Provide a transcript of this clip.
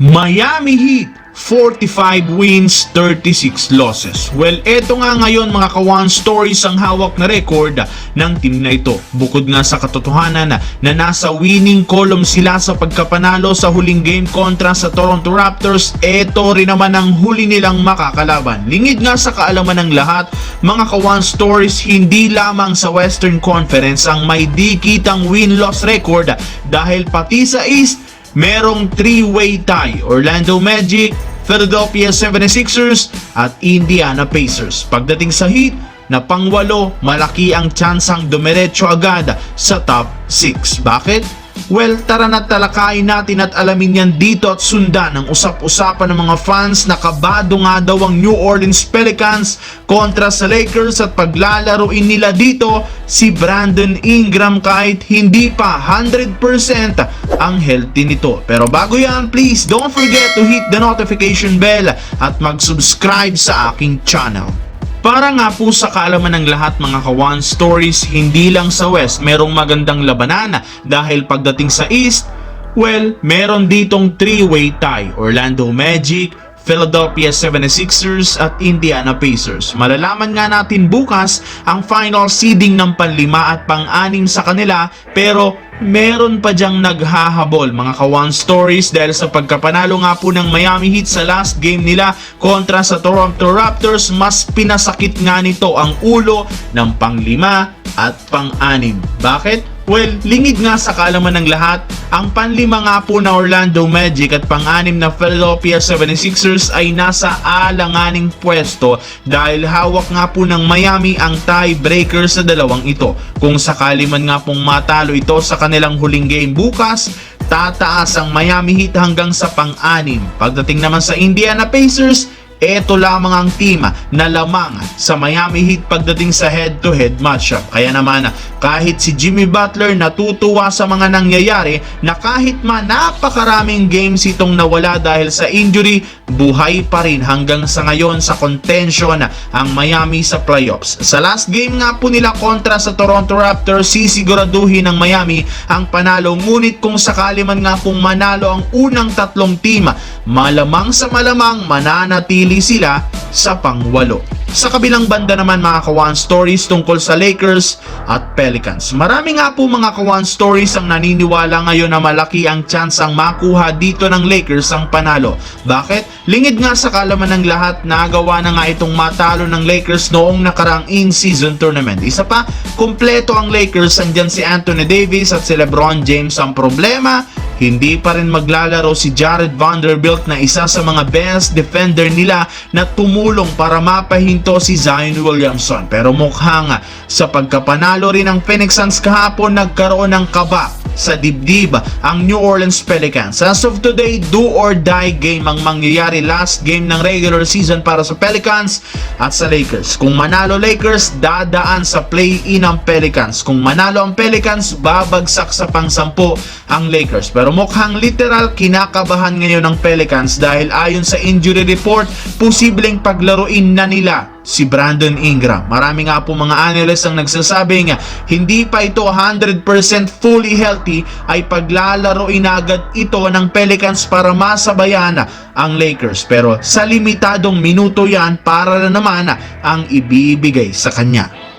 Miami Heat 45 wins, 36 losses. Well, eto nga ngayon mga kawan stories ang hawak na record ng team na ito. Bukod nga sa katotohanan na, na nasa winning column sila sa pagkapanalo sa huling game kontra sa Toronto Raptors, eto rin naman ang huli nilang makakalaban. Lingid nga sa kaalaman ng lahat, mga kawan stories hindi lamang sa Western Conference ang may di kitang win-loss record dahil pati sa East merong three-way tie Orlando Magic, Philadelphia 76ers at Indiana Pacers. Pagdating sa Heat, na pangwalo, malaki ang tsansang dumiretso agad sa top 6. Bakit? Well, tara na talakayin natin at alamin yan dito at sundan ang usap-usapan ng mga fans na kabado nga daw ang New Orleans Pelicans kontra sa Lakers at paglalaroin nila dito si Brandon Ingram kahit hindi pa 100% ang healthy nito. Pero bago yan, please don't forget to hit the notification bell at mag-subscribe sa aking channel. Para nga po sa kaalaman ng lahat mga kawan stories, hindi lang sa West merong magandang labanan dahil pagdating sa East, well, meron ditong three-way tie. Orlando Magic, Philadelphia 76ers at Indiana Pacers. Malalaman nga natin bukas ang final seeding ng panlima at pang-anim sa kanila pero meron pa diyang naghahabol mga kawan stories dahil sa pagkapanalo nga po ng Miami Heat sa last game nila kontra sa Toronto Raptors mas pinasakit nga nito ang ulo ng panglima at pang-anim. Bakit? Well, lingid nga sa kaalaman ng lahat, ang panlima nga po na Orlando Magic at pang-anim na Philadelphia 76ers ay nasa alanganing pwesto dahil hawak nga po ng Miami ang tiebreaker sa dalawang ito. Kung sakali man nga pong matalo ito sa kanilang huling game bukas, tataas ang Miami Heat hanggang sa pang-anim. Pagdating naman sa Indiana Pacers, ito lamang ang team na lamang sa Miami Heat pagdating sa head-to-head matchup. Kaya naman kahit si Jimmy Butler natutuwa sa mga nangyayari na kahit man napakaraming games itong nawala dahil sa injury, buhay pa rin hanggang sa ngayon sa contention ang Miami sa playoffs. Sa last game nga po nila kontra sa Toronto Raptors, sisiguraduhin ng Miami ang panalo. Ngunit kung sakali man nga pong manalo ang unang tatlong team, malamang sa malamang mananatili sila sa pangwalo. Sa kabilang banda naman mga kawan stories tungkol sa Lakers at Pelicans. Marami nga po mga kawan stories ang naniniwala ngayon na malaki ang chance ang makuha dito ng Lakers ang panalo. Bakit? Lingid nga sa kalaman ng lahat nagawa na nga itong matalo ng Lakers noong nakarang in-season tournament. Isa pa, kumpleto ang Lakers, andyan si Anthony Davis at si LeBron James. Ang problema, hindi pa rin maglalaro si Jared Vanderbilt na isa sa mga best defender nila na tumulong para mapahinto si Zion Williamson. Pero mukhang sa pagkapanalo rin ng Phoenix Suns kahapon nagkaroon ng kaba sa dibdib ang New Orleans Pelicans. As of today, do or die game ang mangyayari last game ng regular season para sa Pelicans at sa Lakers. Kung manalo Lakers, dadaan sa play-in ang Pelicans. Kung manalo ang Pelicans, babagsak sa pangsampu ang Lakers. Pero mukhang literal kinakabahan ngayon ng Pelicans dahil ayon sa injury report, posibleng paglaruin na nila si Brandon Ingram. Marami nga po mga analysts ang nagsasabing hindi pa ito 100% fully healthy ay paglalaroin agad ito ng Pelicans para masabayan ang Lakers. Pero sa limitadong minuto yan para na naman ang ibibigay sa kanya.